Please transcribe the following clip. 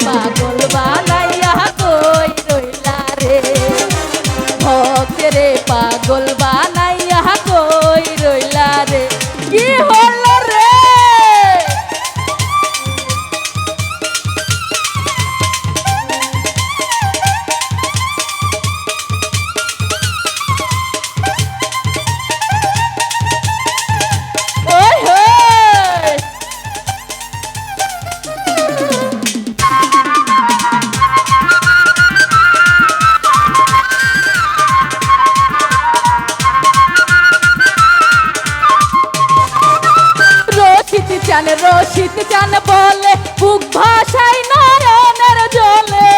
Tobago. Rashid চান বলে বুক ভাষায় নয়নের জলে।